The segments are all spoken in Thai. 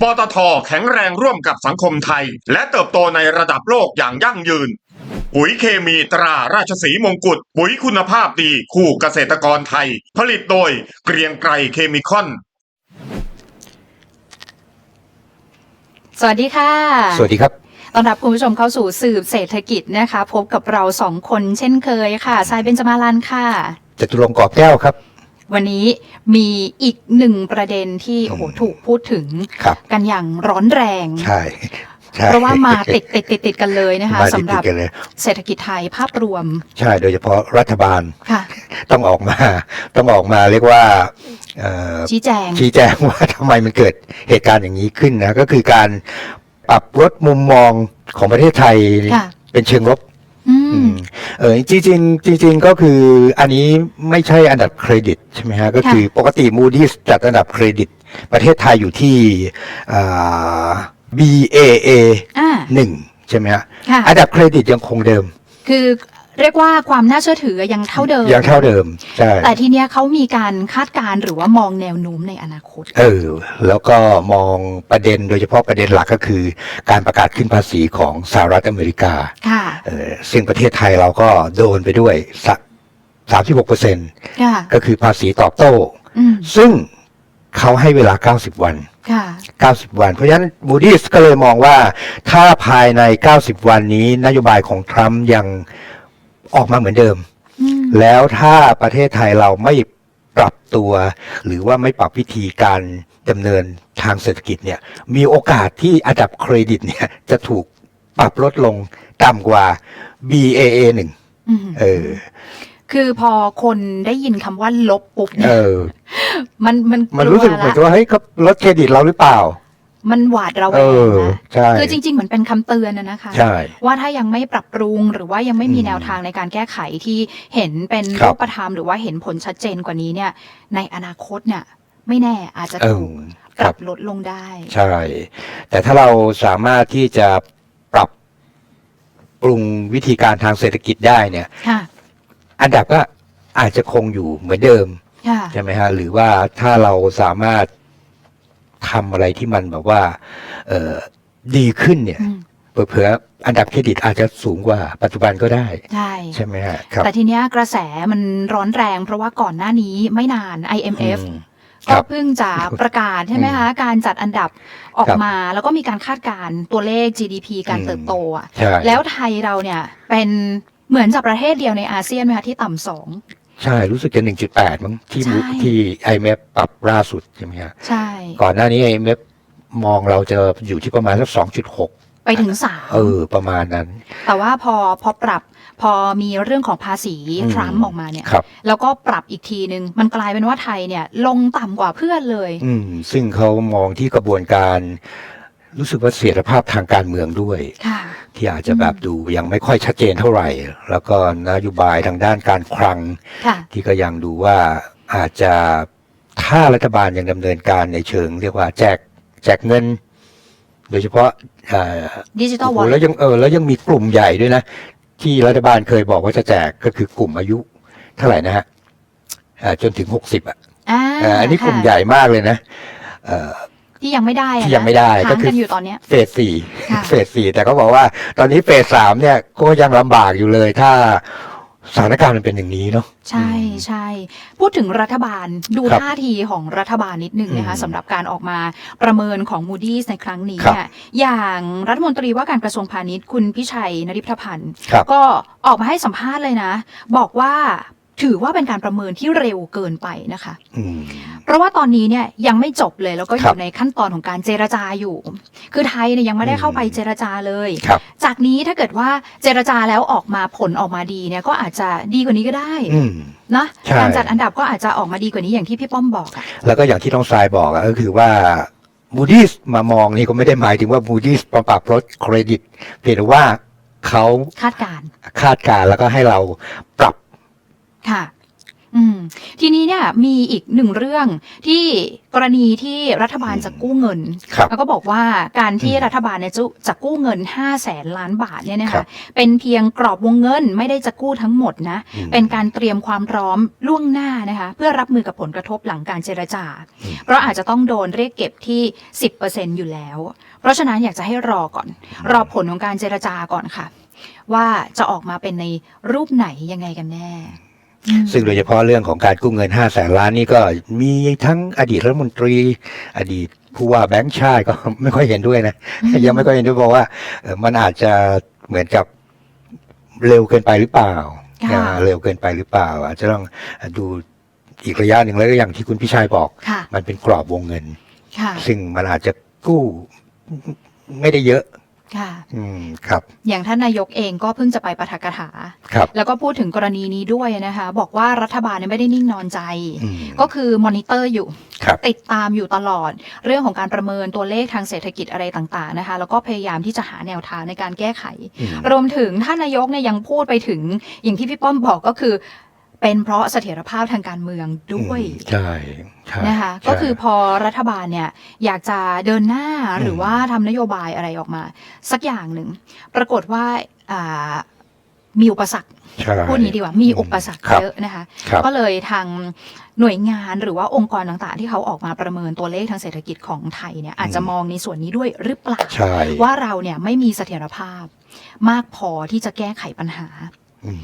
ปตทแข็งแรงร่วมกับสังคมไทย และเติบโตในระดับโลกอย่างยั่งยืน ปุ๋ยเคมีตราราชสีมงกุฎปุ๋ยคุณภาพดีคู่เกษตรกรไทย ผลิตโดยเกรียงไกรเคมีคอนสวัสดีค่ะ สวัสดีครับต้อนรับคุณผู้ชมเข้าสู่สืบเศรษฐกิจนะคะ พบกับเราสองคนเช่นเคยค่ะ สายเบญจมาลันค่ะจตุรงค์กอบแก้วครับ วันนี้มีอีกหนึ่งประเด็นที่โอ้โหถูกพูดถึงครับกันอย่างร้อนแรงใช่ใช่เพราะว่ามาติดติดติดติดกันเลยนะคะมาติสำดหรับๆกันเลยเศรษฐกิจไทยภาพรวม ใช่โดยเฉพาะรัฐบาลค่ะต้องออกมา ต้องออกมาเรียกว่าเอ่อชี้แจงชี้แจงว่าทำไมมันเกิดเหตุการณ์อย่างนี้ขึ้นนะก็คือการปรับลดมุมมองของประเทศไทยค่ะเป็นเชิงลบ อือืมมเออจริงๆจริง ๆ ก็คืออันนี้ไม่ใช่อันดับเครดิตใช่ไหมฮะก็คือปกติ Moody's จัดอันดับเครดิต ประเทศไทยอยู่ที่อ่า BAA อ่า หนึ่งใช่ไหมฮะค่ะ อันดับเครดิตยังคงเดิม คือ เรียกว่าความน่าเชื่อถือยังเท่าเดิม ยังเท่าเดิมใช่แต่ทีเนี้ยเขามีการคาดการณ์หรือว่ามองแนวโน้มในอนาคต เออ แล้วก็มองประเด็นโดยเฉพาะประเด็นหลักก็คือ การประกาศขึ้นภาษีของสหรัฐอเมริกาค่ะเออซึ่งประเทศไทยเราก็โดนไปด้วยสามสิบหกเปอร์เซ็นค่ะก็คือภาษีตอบโต้อืมซึ่งเขาให้เวลา 90 วันค่ะ90 วัน เพราะฉะนั้น Moody's ก็เลยมองว่า ถ้าภายใน 90 วันนี้นโยบายของทรัมป์ยัง ออกมาเหมือนเดิมอืมแล้วถ้าประเทศไทยเราไม่ปรับตัว หรือว่าไม่ปรับวิธีการดำเนินทางเศรษฐกิจเนี่ย มีโอกาสที่อันดับเครดิตเนี่ยจะถูกปรับลดลงต่ำกว่า BAA หนึ่งอืมเออ คือพอคนได้ยินคำว่าลบปุ๊บเอเนี่ยอมันมันมันรู้สึกลัวเหมือนละกับว่าเฮ้ยเขาลดเครดิตเราหรือเปล่า มันหวาดระแวเองอนะใช่คือจริง ๆ เหมือนเป็นคำเตือนนะนะคะ ใช่ ว่าถ้ายังไม่ปรับปรุงหรือว่ายังไม่มีอืมแนวทางในการแก้ไขที่เห็นเป็นครัรูบปธรรมหรือว่าเห็นผลชัดเจนกว่านี้เนี่ย ในอนาคตเนี่ย ไม่แน่อาจจะเอถูอกปครัรับบลดลงได้ ใช่ แต่ถ้าเราสามารถที่จะปรับปรุงวิธีการทางเศรษฐกิจได้เนี่ย ค่ะ อันดับก็อาจจะคงอยู่เหมือนเดิม ค่ะ ใช่ไหมฮะหรือว่าถ้าเราสามารถ ทำอะไรที่มันแบบว่า เออดีขึ้นเนี่ยอืมเผื่อๆอันดับเครดิตอาจจะสูงกว่าปัจจุบันก็ได้ ใช่ใช่ไหมฮะครับแต่ทีเนี้ยกระแสมันร้อนแรง เพราะว่าก่อนหน้านี้ไม่นาน IMF อืมคก็รับเพิ่งจะประกาศใช่ไหมคะการจัดอันดับออกครับมา แล้วก็มีการคาดการณ์ตัวเลข GDP การอืมเติบโตอะใช่แล้วไทยเราเนี่ยเป็นเหมือนจะประเทศเดียวในอาเซียนไหมคะที่ต่ำสอง ใช่รู้สึกจะหนึ่งจุดแปดมั้งที่ใช่ ที่ไอเมฟปรับล่าสุดใช่ไหมฮะใช่ ก่อนหน้านี้ไอเมฟมองเราจะอยู่ที่ประมาณสักสองจุดหกไปถึงสามเออ ประมาณนั้น แต่ว่าพอพอปรับพอมีเรื่องของภาษีอืม ทรัมป์ออกมาเนี่ย ครับ แล้วก็ปรับอีกทีนึง มันกลายเป็นว่าไทยเนี่ย ลงต่ำกว่าเพื่อนเลย อืมซึ่งเขามองที่กระบวนการ รู้สึกว่าเสถียรภาพทางการเมืองด้วยค่ะที่อาจจะแบบดูยังไม่ค่อยชัดเจนเท่าไหร่ แล้วก็นโยบายทางด้านการคลังค่ะที่ก็ยังดูว่าอาจจะถ้ารัฐบาลยังดำเนินการในเชิง เรียกว่าแจกแจกเงิน โดยเฉพาะเอ่อดิจิตอลโอ้โหวอลแล้วยังเออแล้วยังมีกลุ่มใหญ่ด้วยนะ ที่รัฐบาลเคยบอกว่าจะแจกก็คือกลุ่มอายุเท่าไหร่นะฮะอ่าจนถึงหกสิบอะอ่าอ่าอันนี้กลุ่มค่ะใหญ่มากเลยนะเอ่อ ที่ยังไม่ได้อะที่ยังไม่ได้นะก็ค้างคือ กันอยู่ตอนเนี้ย เฟสสี่ค่ะ เฟสสี่แต่ก็บอกว่าตอนนี้เฟสสามเนี่ยก็ยังลำบากอยู่เลย ถ้าสถานการณ์มันเป็นอย่างนี้เนาะ ใช่ใช่พูดถึงรัฐบาลดูครับท่าทีของรัฐบาลนิดนึงนะคะอืมสำหรับการออกมาประเมินของ Moody's ในครั้งนี้ครับเนี่ยอย่างรัฐมนตรีว่าการกระทรวงพาณิชย์คุณพิชัยนริพพันธ์ ครับ ก็ออกมาให้สัมภาษณ์เลยนะ บอกว่า ถือว่าเป็นการประเมินที่เร็วเกินไปนะคะอืมเพราะว่าตอนนี้เนี่ยยังไม่จบเลยแล้วก็อครัยู่บในขั้นตอนของการเจรจาอยู่ คือไทยเนี่ยยังไม่ได้เข้าไปเจรจาเลยครับจากนี้ถ้าเกิดว่าเจรจาแล้วออกมาผลออกมาดีเนี่ยก็อาจจะดีกว่านี้ก็ได้อืมนะใช่การจัดอันดับก็อาจจะออกมาดีกว่านี้อย่างที่พี่ป้อมบอกอะแล้วก็อย่างที่น้องทรายบอกอะก็คือว่า Moody's มามองนี่ก็ไม่ได้หมายถึงว่า Moody's มาปรับลดเครดิต เพียงแต่ว่าเขาคาดการณ์คาดการณ์แล้วก็ให้เราปรับ ค่ะออืม ทีนี้เนี่ยมีอีกหนึ่งเรื่องที่กรณีที่รัฐบาลจะกู้เงิน ครับแล้วก็บอกว่าการที่อืมรัฐบาลเนี่ยจะจะกู้เงิน 5 0 0แสนล้านบาทเนี่ยนะครัคะบเป็นเพียงกรอบวงเงินไม่ได้จะกู้ทั้งหมดนะ อืม เป็นการเตรียมความพร้อมล่วงหน้านะคะ เพื่อรับมือกับผลกระทบหลังการเจรจาอืมเพราะอาจจะต้องโดนเรียกเก็บที่ 10%อยู่แล้ว เพราะฉะนั้นอยากจะให้รอก่อน รอผลของการเจรจาก่อนค่ะ ว่าจะออกมาเป็นในรูปไหนยังไงกันแน่อืม ซึ่งโดยเฉพาะเรื่องของการกู้เงิน5้าแสนล้านนี่ก็มีทั้งอดีตรัฐมนตรี อดีตผู้ว่าแบงค์ชาติก็ไม่ค่อยเห็นด้วยนะอืมยังไม่ค่อยเห็นด้วยบอกว่าเอ่อมันอาจจะเหมือนกับเร็วเกินไปหรือเปล่าค่ะอ่า เร็วเกินไปหรือเปล่า อาจจะต้องดูอีกระยะหนึ่งแล้วก็อย่างที่คุณพิชัยบอกค่ะมันเป็นกรอบวงเงินค่ะซึ่งมันอาจจะกู้ไม่ได้เยอะ ค่ะ อืมครับ อย่างท่านนายกเองก็เพิ่งจะไปปาฐกถา ครับ แล้วก็พูดถึงกรณีนี้ด้วยนะคะ บอกว่ารัฐบาลเนี่ยไม่ได้นิ่งนอนใจ อืม ก็คือมอนิเตอร์อยู่ ครับ ติดตามอยู่ตลอด เรื่องของการประเมินตัวเลขทางเศรษฐกิจอะไรต่างๆนะคะ แล้วก็พยายามที่จะหาแนวทางในการแก้ไข อืม รวมถึงท่านนายกเนี่ยยังพูดไปถึงอย่างที่พี่ป้อมบอกก็คือ เป็นเพราะเสถียรภาพทางการเมืองด้วยอืมใช่ใช่นะคะใช่ก็คือพอรัฐบาลเนี่ยอยากจะเดินหน้าอืมหรือว่าทำนโยบายอะไรออกมา สักอย่างหนึ่ง ปรากฏว่าอ่ามีอุปสรรคใช่พูดนี้ดีกว่ามีอุปสรรคครับเยอะนะคะครับก็เลยทางหน่วยงานหรือว่าองค์กรต่างๆ ที่เขาออกมาประเมินตัวเลขทางเศรษฐกิจของไทยเนี่ยอาจจะมองในส่วนนี้ด้วยหรือเปล่าใช่ว่าเราเนี่ยไม่มีเสถียรภาพมากพอที่จะแก้ไขปัญหาอืม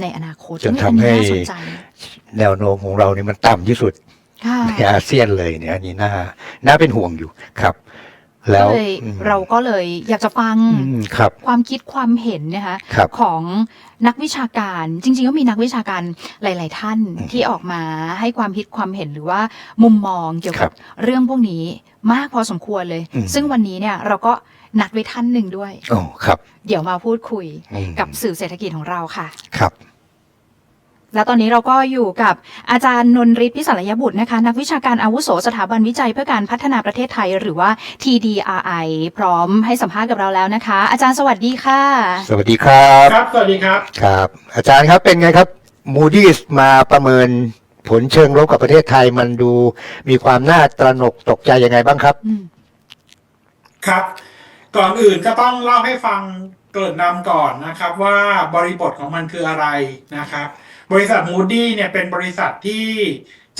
ในอนาคตจนอัทำให้น่าสนใจแนวโน้มของเรานี่มันต่ำที่สุดค่ะในอาเซียนเลยเนี่ยอันนี้น่าน่าเป็นห่วงอยู่ครับแล้ก็วเลยอืมเราก็เลยอยากจะฟังอืมครับความคิดความเห็นนะคะครับของนักวิชาการจริงๆก็มีนักวิชาการหลาย ๆ ท่านอืมที่ออกมาให้ความคิดความเห็นหรือว่ามุมมองเกี่ยวครักับบเรื่องพวกนี้มากพอสมควรเลยอืมซึ่งวันนี้เนี่ยเราก็ นัดไว้ท่านหนึ่งด้วยโอ้ครับ เดี๋ยวมาพูดคุยอืมกับสื่อเศรษฐกิจของเราค่ะ ครับ และตอนนี้เราก็อยู่กับอาจารย์นนริศพิสารยบุตรนะคะ นักวิชาการอาวุโสสถาบันวิจัยเพื่อการพัฒนาประเทศไทย หรือว่า TDRI พร้อมให้สัมภาษณ์กับเราแล้วนะคะ อาจารย์สวัสดีค่ะ สวัสดีครับครับ สวัสดีครับ ครับ อาจารย์ครับเป็นไงครับ Moody's มาประเมินผลเชิงลบกับประเทศไทยมันดูมีความน่าตระหนกตกใจยังไงบ้างครับอืมครับ ก่อนอื่นก็ต้องเล่าให้ฟังเกริ่นำก่อนนะครับว่าบริบทของมันคืออะไรนะครับ บริษัท Moody เนี่ยเป็นบริษัทที่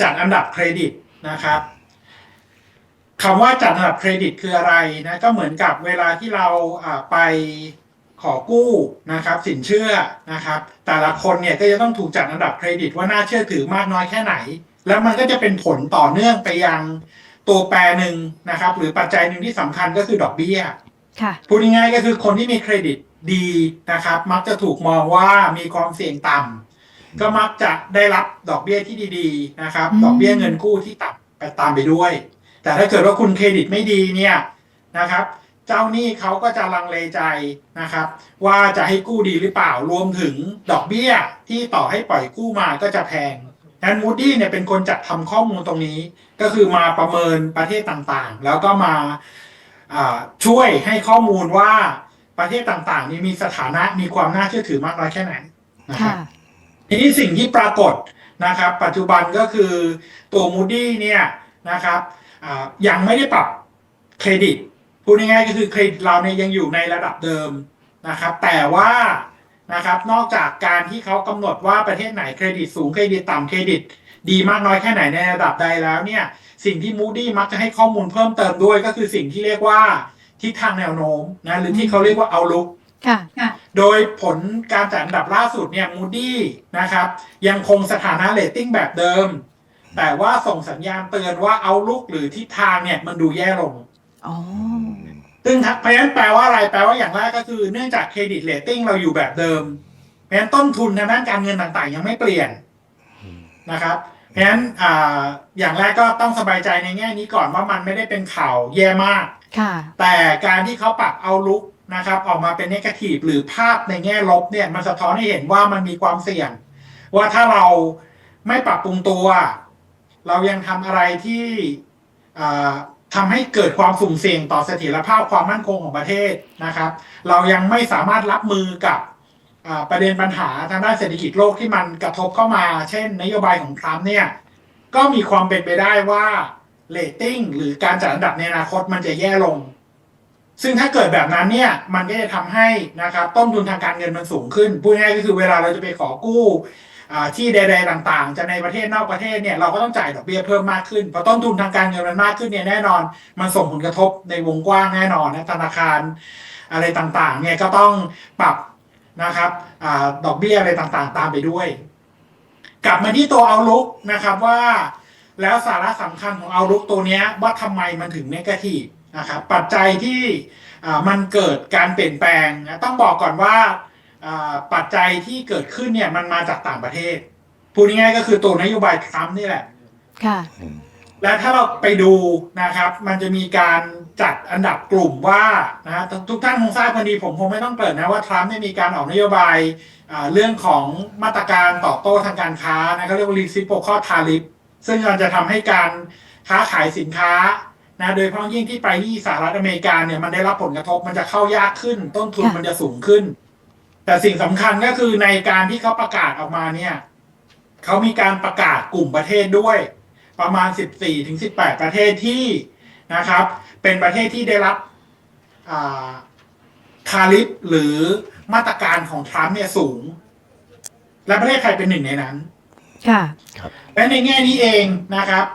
จัดอันดับเครดิตนะครับคำว่าจัดอันดับเครดิตคืออะไรนะก็เหมือนกับเวลาที่เราอ่าไปขอกู้นะครับ สินเชื่อนะครับ แต่ละคนเนี่ยก็จะต้องถูกจัดอันดับเครดิตว่าน่าเชื่อถือมากน้อยแค่ไหน แล้วมันก็จะเป็นผลต่อเนื่องไปยังตัวแปรหนึ่งนะครับ หรือปัจจัยหนึ่งที่สำคัญก็คือดอกเบี้ย ค่ะพูดง่ายๆก็คือคนที่มีเครดิตดีนะครับ มักจะถูกมองว่ามีความเสี่ยงต่ำก็มักจะได้รับดอกเบี้ยที่ดีๆนะครับอืมดอกเบี้ยเงินกู้ที่ต่ำไปตามไปด้วย แต่ถ้าเกิดว่าคุณเครดิตไม่ดีเนี่ยนะครับ เจ้าหนี้เขาก็จะลังเลใจนะครับ ว่าจะให้กู้ดีหรือเปล่ารวมถึงดอกเบี้ยที่ต่อให้ปล่อยกู้มาก็จะแพงงั้นมูดี้เนี่ยเป็นคนจัดทำข้อมูลตรงนี้ ก็คือมาประเมินประเทศต่างๆ แล้วก็มาอ่า ช่วยให้ข้อมูลว่าประเทศต่างๆ นี้มีสถานะมีความน่าเชื่อถือมากน้อยแค่ไหนนะครัค่ะบทีนี้สิ่งที่ปรากฏนะครับ ปัจจุบันก็คือตัว Moody เนี่ยนะครับอ่ายังไม่ได้ปรับเครดิตพูดง่ายๆก็คือเครดิตเราเนี่ยยังอยู่ในระดับเดิมนะครับ แต่ว่านะครับนอกจากการที่เขากำหนดว่าประเทศไหนเครดิตสูงเครดิตต่ำเครดิต ดีมากน้อยแค่ไหนในระดับใดแล้วเนี่ยสิ่งที่ Moody มักจะให้ข้อมูลเพิ่มเติมด้วยก็คือสิ่งที่เรียกว่าทิศทางแนวโน้มนะหรือที่เขาเรียกว่า outlook ค่ะ โดยผลการจัดอันดับล่าสุดเนี่ย Moody นะครับ ยังคงสถานะเรตติ้งแบบเดิม แต่ว่าส่งสัญญาณเตือนว่า outlook หรือทิศทางเนี่ยมันดูแย่ลงอ๋อซึ่งถ้าเพราะฉะนั้นแปลว่าอะไรแปลว่าอย่างแรกก็คือเนื่องจากเครดิตเรตติ้งเราอยู่แบบเดิมเพราะฉะนั้นต้นทุนทางด้านการเงินต่างๆ ยังไม่เปลี่ยน นะครับเพราะฉะนั้นอ่าอย่างแรกก็ต้องสบายใจในแง่นี้ก่อนว่ามันไม่ได้เป็นข่าวแย่มากค่ะแต่การที่เขาปรับเอาลุกนะครับออกมาเป็นเนกาทีฟหรือภาพในแง่ลบเนี่ยมันสะท้อนให้เห็นว่ามันมีความเสี่ยง ว่าถ้าเราไม่ปรับปรุงตัว เรายังทำอะไรที่อ่าทำให้เกิดความสุ่มเสี่ยงต่อเสถียรภาพความมั่นคงของประเทศนะครับ เรายังไม่สามารถรับมือกับอ่า ประเด็นปัญหาทางด้านเศรษฐกิจโลกที่มันกระทบเข้ามา เช่น นโยบายของทรัมป์เนี่ยก็มีความเป็นไปได้ว่าเรตติ้งหรือการจัดอันดับในอนาคตมันจะแย่ลง ซึ่งถ้าเกิดแบบนั้นเนี่ยมันก็จะทำให้นะครับต้นทุนทางการเงินมันสูงขึ้นพูดง่ายก็คือเวลาเราจะไปขอกู้ที่ใดๆต่างๆ จะในประเทศนอกประเทศเนี่ยเราก็ต้องจ่ายดอกเบี้ยเพิ่มมากขึ้นพอต้นทุนทางการเงินมันมากขึ้นเนี่ยแน่นอน มันส่งผลกระทบในวงกว้างแน่นอนนะธนาคารอะไรต่างๆเนี่ยก็ต้องปรับ นะครับอาดอกเบี้ยอะไรต่างๆ ตามไปด้วย กลับมาที่ตัวเอาลุกนะครับว่า แล้วสาระสำคัญของเอาลุกตัวเนี้ยว่าทำไมมันถึงเนกาทีฟนะครับปัจจัยที่อ่ามันเกิดการเปลี่ยนแปลงนะต้องบอกก่อนว่าอ่าปัจจัยที่เกิดขึ้นเนี่ยมันมาจากต่างประเทศพูดง่ายๆก็คือตัวนโยบายทรัมป์นี่แหละ ค่ะ และถ้าเราไปดูนะครับ มันจะมีการจัดอันดับกลุ่มว่านะฮะทุกท่านคงทราบกันดีผมคงไม่ต้องเกริ่นนะว่าทรัมป์เนี่ยมีการออกนโยบายอ่าเรื่องของมาตรการตอบโต้ทางการค้านะเขาเรียกว่า reciprocal tariff ซึ่งมันจะทำให้การค้าขายสินค้านะโดยเฉพาะยิ่งที่ไปที่สหรัฐอเมริกาเนี่ยมันได้รับผลกระทบมันจะเข้ายากขึ้น ต้นทุนค่ะมันจะสูงขึ้น แต่สิ่งสำคัญก็คือในการที่เขาประกาศออกมาเนี่ยเขามีการประกาศกลุ่มประเทศด้วย ประมาณ 14ถึง18 ประเทศที่นะครับ เป็นประเทศที่ได้รับอ่าทาริฟหรือมาตรการของทรัมป์เนี่ยสูง และประเทศไทยเป็นหนึ่งในนั้น ค่ะและในแง่นี้เองนะครับ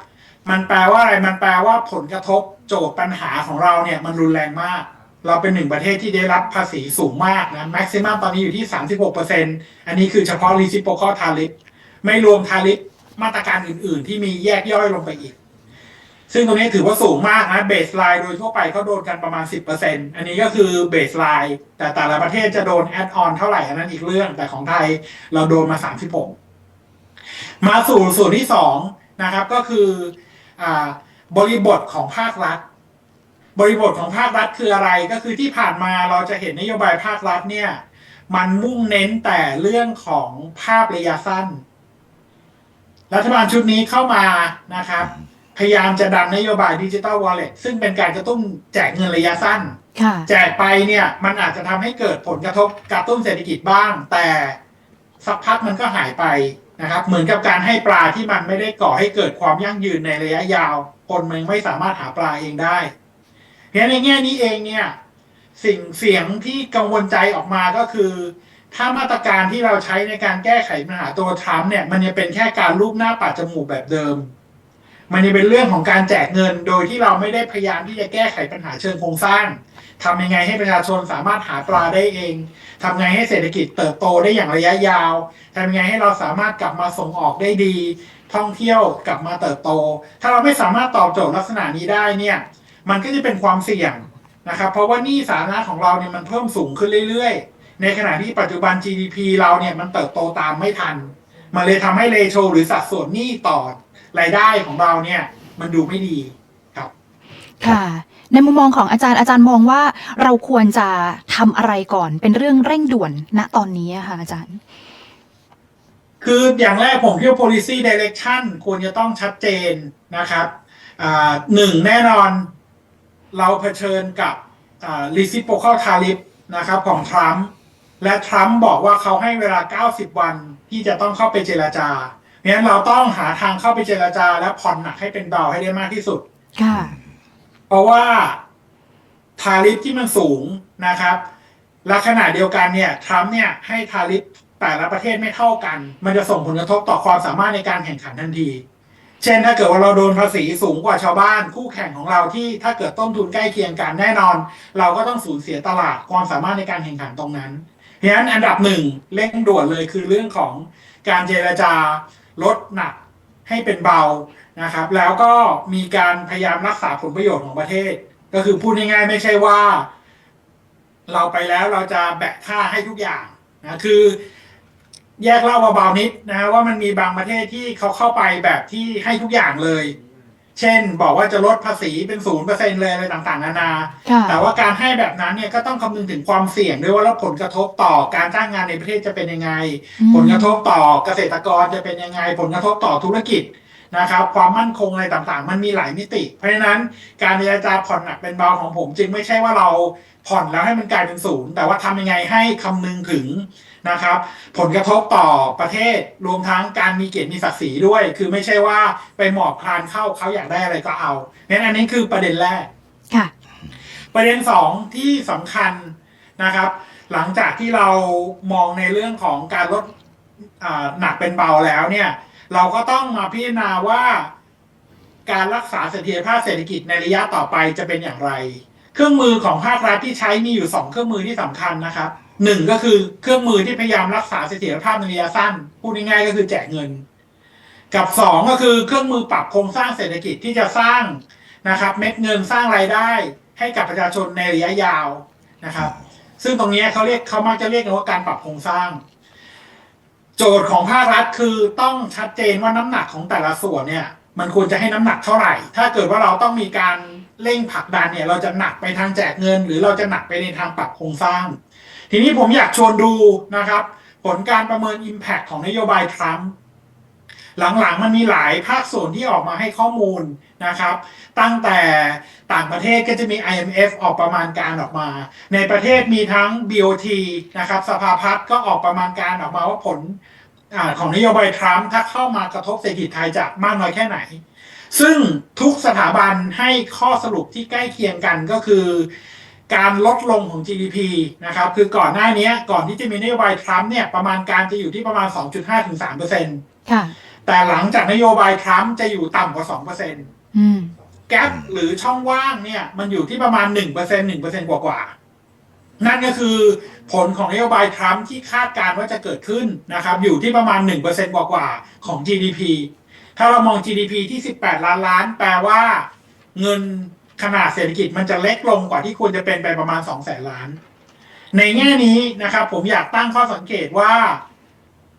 มันแปลว่าอะไรมันแปลว่าผลกระทบโจทย์ปัญหาของเราเนี่ย มันรุนแรงมาก เราเป็นหนึ่งประเทศที่ได้รับภาษีสูงมากนะแม็กซิมัมตอนนี้อยู่ที่ 36%อันนี้คือเฉพาะ reciprocal tariff ไม่รวม tariff มาตรการอื่น ๆ ที่มีแยกย่อยลงไปอีก ซึ่งตรงนี้ถือว่าสูงมากนะเบสไลน์โดยทั่วไปเขาโดนกันประมาณ 10%อันนี้ก็คือเบสไลน์แต่แต่ละประเทศจะโดนแอดออนเท่าไหร่อันนั้นอีกเรื่องแต่ของไทยเราโดนมา 36 มาสู่ส่วนที่สองนะครับก็คืออบริบทของภาครัฐ บริบทของภาครัฐคืออะไรก็คือที่ผ่านมาเราจะเห็นนโยบายภาครัฐเนี่ยมันมุ่งเน้นแต่เรื่องของภาพระยะสั้น รัฐบาลชุดนี้เข้ามานะครับ พยายามจะดันนโยบายดิจิ t a ลวอลเล็ตซึ่งเป็นการกระตุ้นแจกเงินระยะสั้นค่ะแจกไปเนี่ยมันอาจจะทำให้เกิดผลกระทบกระตุ้นเศรษฐกิจบ้าง แต่สักพักมันก็หายไปนะครับ เหมือนกับการให้ปลาที่มันไม่ได้ก่อให้เกิดความยั่งยืนในระยะยาวคนมันไม่สามารถหาปลาเองได้เพราะฉะนั้นในแง่นี้เองเนี่ยสิ่งเสียงที่กังวลใจออกมาก็คือ ถ้ามาตรการที่เราใช้ในการแก้ไขปัญหาตัวทรัมป์เนี่ย มันยังเป็นแค่การรูปหน้าปัดจมูกแบบเดิม มันยังเป็นเรื่องของการแจกเงินโดยที่เราไม่ได้พยายามที่จะแก้ไขปัญหาเชิงโครงสร้างทำยังไงให้ประชาชนสามารถหาปลาได้เองทำไงให้เศรษฐกิจเติบโตได้อย่างระยะยาวทำยังไงให้เราสามารถกลับมาส่งออกได้ดี ท่องเที่ยวกลับมาเติบโต ถ้าเราไม่สามารถตอบโจทย์ลักษณะนี้ได้เนี่ย มันก็จะเป็นความเสี่ยงนะครับ เพราะว่านี้สาธารณะของเราเนี่ยมันเพิ่มสูงขึ้นเรื่อยๆ ในขณะที่ปัจจุบัน GDP เราเนี่ยมันเติบโตตามไม่ทัน มันเลยทำให้เรโชหรือสัดส่วนหนี้ต่อรายได้ของเราเนี่ยมันดูไม่ดีครับ ค่ะ ในมุมมองของอาจารย์อาจารย์มองว่าเราควรจะทำอะไรก่อนเป็นเรื่องเร่งด่วนณตอนนี้อะค่ะอาจารย์ คืออย่างแรกผมคิดว่า policy direction ควรจะต้องชัดเจนนะครับอ่าหนึ่งแน่นอนเราเผชิญกับอ่า reciprocal tariff นะครับของทรัมป์ และทรัมป์บอกว่าเขาให้เวลา 90 วันที่จะต้องเข้าไปเจราจาเพราะฉะนั้นเราต้องหาทางเข้าไปเจราจา และผ่อนหนักให้เป็นเบาให้ได้มากที่สุด ค่ะ เพราะว่าทาริฟที่มันสูงนะครับ และขณะเดียวกันเนี่ยทรัมป์เนี่ยให้ทาริฟแต่ละประเทศไม่เท่ากัน มันจะส่งผลกระทบต่อความสามารถในการแข่งขันทันที เช่นถ้าเกิดว่าเราโดนภาษีสูงกว่าชาวบ้าน คู่แข่งของเราที่ถ้าเกิดต้นทุนใกล้เคียงกันแน่นอน เราก็ต้องสูญเสียตลาดความสามารถในการแข่งขันตรงนั้น เพราะฉะนั้นอันดับหนึ่งเร่งด่วนเลยคือเรื่องของการเจรจาลดหนักให้เป็นเบานะครับ แล้วก็มีการพยายามรักษาผลประโยชน์ของประเทศ ก็คือพูดง่ายๆ ไม่ใช่ว่า เราไปแล้วเราจะแบกท่าให้ทุกอย่างนะคือแยกเล่าเบาๆนิดนะว่ามันมีบางประเทศที่เขาเข้าไปแบบที่ให้ทุกอย่างเลย เช่น บอกว่าจะลดภาษีเป็นศูนย์เปอร์เซ็นเลยอะไรต่างๆนานาค่ะแต่ว่าการให้แบบนั้นเนี่ยก็ต้องคำนึงถึงความเสี่ยงด้วยว่าแล้วผลกระทบต่อการจ้างงานในประเทศจะเป็นยังไงอืมผลกระทบต่อเกษตรกรจะเป็นยังไง ผลกระทบต่อธุรกิจนะครับความมั่นคงอะไรต่างๆ มันมีหลายมิติ เพราะฉะนั้นการเจรจาผ่อนหนักเป็นเบาของผม จึงไม่ใช่ว่าเราผ่อนแล้วให้มันกลายเป็นศูนย์แต่ว่าทำยังไงให้คำนึงถึง นะครับ ผลกระทบต่อประเทศรวมทั้งการมีเกียรติมีศักดิ์ศรีด้วย คือไม่ใช่ว่าไปหมอบคลานเข้าเขาอยากได้อะไรก็เอาเนี่ยอันนี้คือประเด็นแรกค่ะ ประเด็นสองที่สำคัญนะครับ หลังจากที่เรามองในเรื่องของการลดอ่าหนักเป็นเบาแล้วเนี่ย เราก็ต้องมาพิจารณาว่าการรักษาเสถียรภาพเศรษฐกิจในระยะต่อไปจะเป็นอย่างไร เครื่องมือของภาครัฐที่ใช้มีอยู่สองเครื่องมือที่สำคัญนะครับ หนึ่งก็คือเครื่องมือที่พยายามรักษาเสถียรภาพในระยะสั้น พูดง่ายๆก็คือแจกเงิน กับสองก็คือเครื่องมือปรับโครงสร้างเศรษฐกิจที่จะสร้างนะครับ เม็ดเงินสร้างรายได้ ให้กับประชาชนในระยะยาวนะครับ ซึ่งตรงนี้เขาเรียกเขามักจะเรียกกันว่าการปรับโครงสร้าง โจทย์ของภาครัฐคือต้องชัดเจนว่าน้ำหนักของแต่ละส่วนเนี่ย มันควรจะให้น้ำหนักเท่าไหร่ ถ้าเกิดว่าเราต้องมีการ เร่งผลักดันเนี่ย เราจะหนักไปทางแจกเงิน หรือเราจะหนักไปในทางปรับโครงสร้าง ทีนี้ผมอยากชวนดูนะครับ ผลการประเมิน Impact ของนโยบายทรัมป์หลังๆมันมีหลายภาคส่วนที่ออกมาให้ข้อมูลนะครับ ตั้งแต่ต่างประเทศก็จะมี IMF ออกประมาณการออกมา ในประเทศมีทั้ง BOT นะครับสภาพัฒน์ก็ออกประมาณการออกมาว่าผลอของนโยบายทรัมป์ถ้าเข้ามากระทบเศรษฐกิจไทยจะมากน้อยแค่ไหน ซึ่งทุกสถาบันให้ข้อสรุปที่ใกล้เคียงกันก็คือ การลดลงของ GDP นะครับ คือก่อนหน้านี้ก่อนที่จะมีนโยบายทรัมป์เนี่ยประมาณการจะอยู่ที่ประมาณ 2.5ถึง3เปอร์เซ็นต์ค่ะแต่หลังจากนโยบายทรัมป์จะอยู่ต่ำกว่า2เปอร์เซ็นต์อืมแกลหรือช่องว่างเนี่ยมันอยู่ที่ประมาณ1%เปอร์เซ็นต์1%เปอร์เซ็นต์กว่าๆนั่นก็คือผลของนโยบายทรัมป์ที่คาดการณ์ว่าจะเกิดขึ้นนะครับ อยู่ที่ประมาณ1%เปอร์เซ็นต์กว่าๆของ GDP ถ้าเรามอง GDP ที่ 18 ล้านล้าน แปลว่า เงินขนาดเศรษฐกิจมันจะเล็กลงกว่าที่ควรจะเป็นไปประมาณ2แสนล้าน ในแง่นี้นะครับ ผมอยากตั้งข้อสังเกตว่า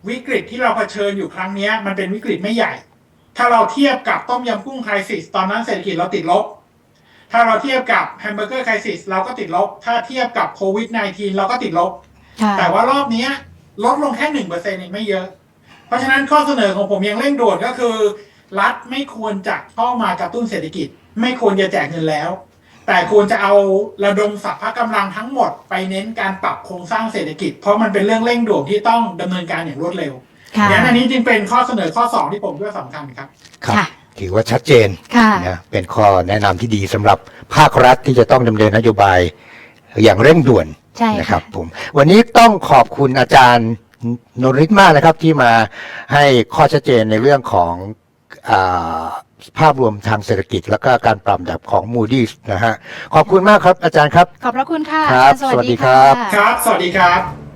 วิกฤตที่เราเผชิญอยู่ครั้งเนี้ยมันเป็นวิกฤตไม่ใหญ่ ถ้าเราเทียบกับต้มยำกุ้งไครซิสตอนนั้นเศรษฐกิจเราติดลบ ถ้าเราเทียบกับแฮมเบอร์เกอร์ไครซิสเราก็ติดลบ ถ้าเทียบกับโควิด -19 เราก็ติดลบค่ะแต่ว่ารอบเนี้ยลดลงแค่หนึ่งเปอร์เซ็นต์เองไม่เยอะ เพราะฉะนั้นข้อเสนอของผมยังเร่งด่วนก็คือ รัฐไม่ควรจะเข้ามากระตุ้นเศรษฐกิจ ไม่ควรจะแจกเงินแล้ว แต่ควรจะเอาระดมสรรพกำลังทั้งหมดไปเน้นการปรับโครงสร้างเศรษฐกิจ เพราะมันเป็นเรื่องเร่งด่วนที่ต้องดำเนินการอย่างรวดเร็วค่ะดังนั้นอันนี้จึงเป็นข้อเสนอข้อสองที่ผมคิดว่าสำคัญครับครับค่ะถือว่าชัดเจนค่ะนะเป็นข้อแนะนำที่ดีสำหรับภาครัฐที่จะต้องดำเนินนโยบายอย่างเร่งด่วนใช่นะคค่ะรับผมวันนี้ต้องขอบคุณอาจารย์ นนฤทธิ์มากนะครับที่มาให้ข้อชัดเจนในเรื่องของอาภาพรวมทางเศรษฐกิจ แล้วก็การปรับดับของ Moody's นะฮะ ขอบคุณมากครับอาจารย์ครับ ขอบพระคุณค่ะครับอาจาย์สวัสดีครับะครับ สวัสดีครับ